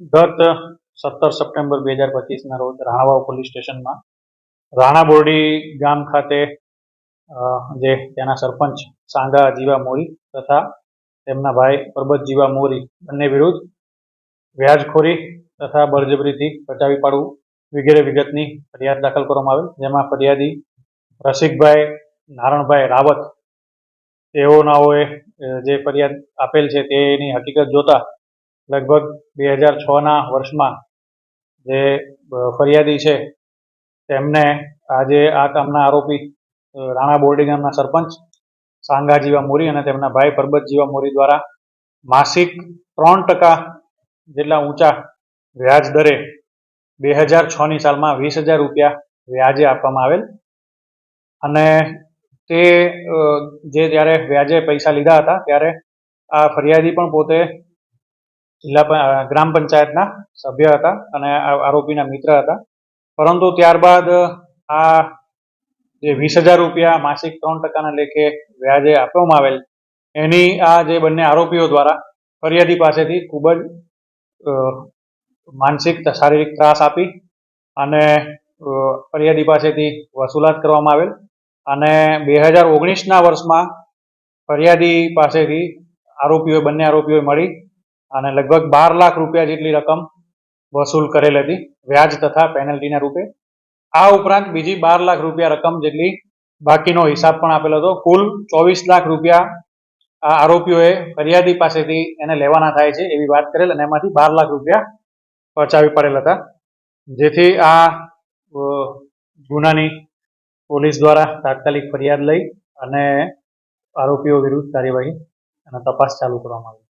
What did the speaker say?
ગત સત્તર સપ્ટેમ્બર બે હજાર પચીસના રોજ રાણાવાવ પોલીસ સ્ટેશનમાં રાણા બોરડી ગામ ખાતે જે ત્યાંના સરપંચ સાંગા જીવા મોરી તથા તેમના ભાઈ પરબત જીવા મોરી બંને વિરુદ્ધ વ્યાજખોરી તથા બળજબરીથી બચાવી પાડવું વગેરે વિગતની ફરિયાદ દાખલ કરવામાં આવેલ, જેમાં ફરિયાદી રસિકભાઈ નારણભાઈ રાવત, તેઓનાઓએ જે ફરિયાદ આપેલ છે તેની હકીકત જોતા લગભગ બે હજાર છના વર્ષમાં જે ફરિયાદી છે, તેમને આજે આ કામના આરોપી રાણા બોરડી ગામના સરપંચ સાંગા જીવા મોરી અને તેમના ભાઈ પરબત જીવા મોરી દ્વારા માસિક ત્રણ ટકા જેટલા ઊંચા વ્યાજ દરે બે હજાર છની સાલમાં વીસ હજાર રૂપિયા વ્યાજે આપવામાં આવેલ. અને તે જે જ્યારે વ્યાજે પૈસા લીધા હતા, ત્યારે આ ફરિયાદી પણ પોતે જિલ્લા ગ્રામ પંચાયતના સભ્ય હતા અને આરોપીના મિત્ર હતા. પરંતુ ત્યારબાદ આ જે વીસ હજાર રૂપિયા માસિક ત્રણ ટકાના લેખે વ્યાજે આપવામાં આવેલ, એની આ જે બંને આરોપીઓ દ્વારા ફરિયાદી પાસેથી ખૂબ જ માનસિક શારીરિક ત્રાસ આપી અને ફરિયાદી પાસેથી વસૂલાત કરવામાં આવેલ અને બે હજાર ઓગણીસના વર્ષમાં ફરિયાદી પાસેથી આરોપીઓ, બંને આરોપીઓએ મળી અને લગભગ બાર લાખ રૂપિયા જેટલી રકમ વસૂલ કરેલ હતી, વ્યાજ તથા પેનલ્ટીના રૂપે. આ ઉપરાંત બીજી બાર લાખ રૂપિયા રકમ જેટલી બાકીનો હિસાબ પણ આપેલો હતો. કુલ ચોવીસ લાખ રૂપિયા આ આરોપીઓએ ફરિયાદી પાસેથી એને લેવાના થાય છે એવી વાત કરેલ અને એમાંથી બાર લાખ રૂપિયા પચાવી પડેલ હતા. જેથી આ ગુનાની પોલીસ દ્વારા તાત્કાલિક ફરિયાદ લઈ અને આરોપીઓ વિરુદ્ધ કાર્યવાહી અને તપાસ ચાલુ કરવામાં આવી.